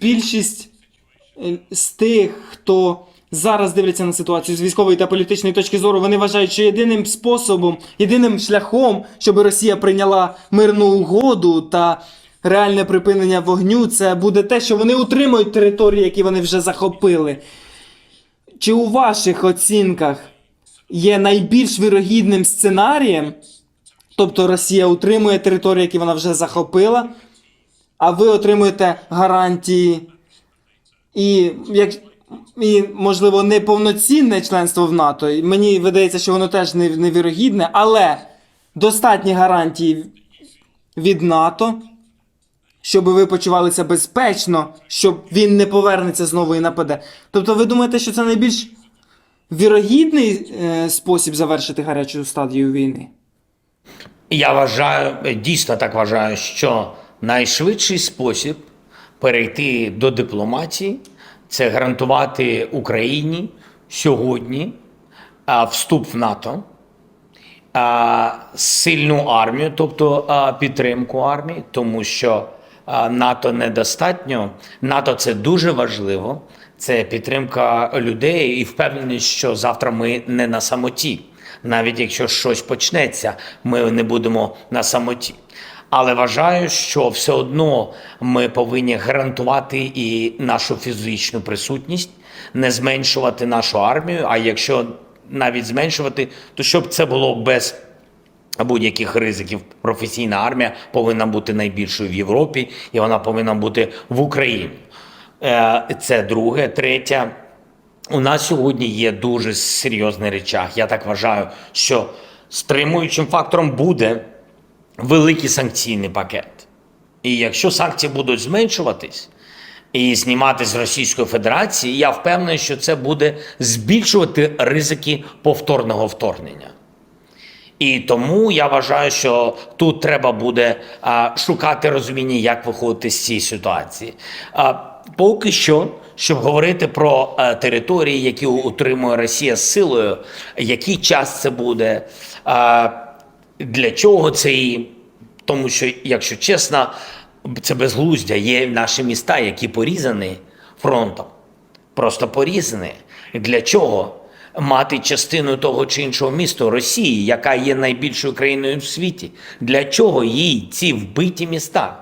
більшість е, з тих, хто зараз дивляться на ситуацію з військової та політичної точки зору, вони вважають, що єдиним способом, єдиним шляхом, щоб Росія прийняла мирну угоду та реальне припинення вогню, це буде те, що вони утримують території, які вони вже захопили. Чи у ваших оцінках є найбільш вірогідним сценарієм? Тобто Росія утримує території, які вона вже захопила, а ви отримуєте гарантії і, як, і можливо, неповноцінне членство в НАТО. Мені видається, що воно теж невірогідне, але достатні гарантії від НАТО, щоб ви почувалися безпечно, щоб він не повернеться знову і нападе. Тобто, ви думаєте, що це найбільш вірогідний е, спосіб завершити гарячу стадію війни? Я вважаю, дійсно так вважаю, що найшвидший спосіб перейти до дипломатії це гарантувати Україні сьогодні вступ в НАТО, сильну армію, тобто підтримку армії, тому що НАТО недостатньо. НАТО це дуже важливо. Це підтримка людей і впевненість, що завтра ми не на самоті. Навіть якщо щось почнеться, ми не будемо на самоті. Але вважаю, що все одно ми повинні гарантувати і нашу фізичну присутність, не зменшувати нашу армію. А якщо навіть зменшувати, то щоб це було без будь-яких ризиків. Професійна армія повинна бути найбільшою в Європі, і вона повинна бути в Україні. Е, Це друге, третє. У нас сьогодні є дуже серйозний речах. Я так вважаю, що стримуючим фактором буде великий санкційний пакет. І якщо санкції будуть зменшуватись і знімати з Російської Федерації, я впевнений, що це буде збільшувати ризики повторного вторгнення. І тому я вважаю, що тут треба буде а, шукати розуміння, як виходити з цієї ситуації. А, поки що, щоб говорити про а, території, які утримує Росія силою, який час це буде, а, для чого це і тому, що, якщо чесно, це безглуздя. Є наші міста, які порізані фронтом просто порізані. Для чого мати частину того чи іншого міста Росії, яка є найбільшою країною в світі? Для чого їй ці вбиті міста?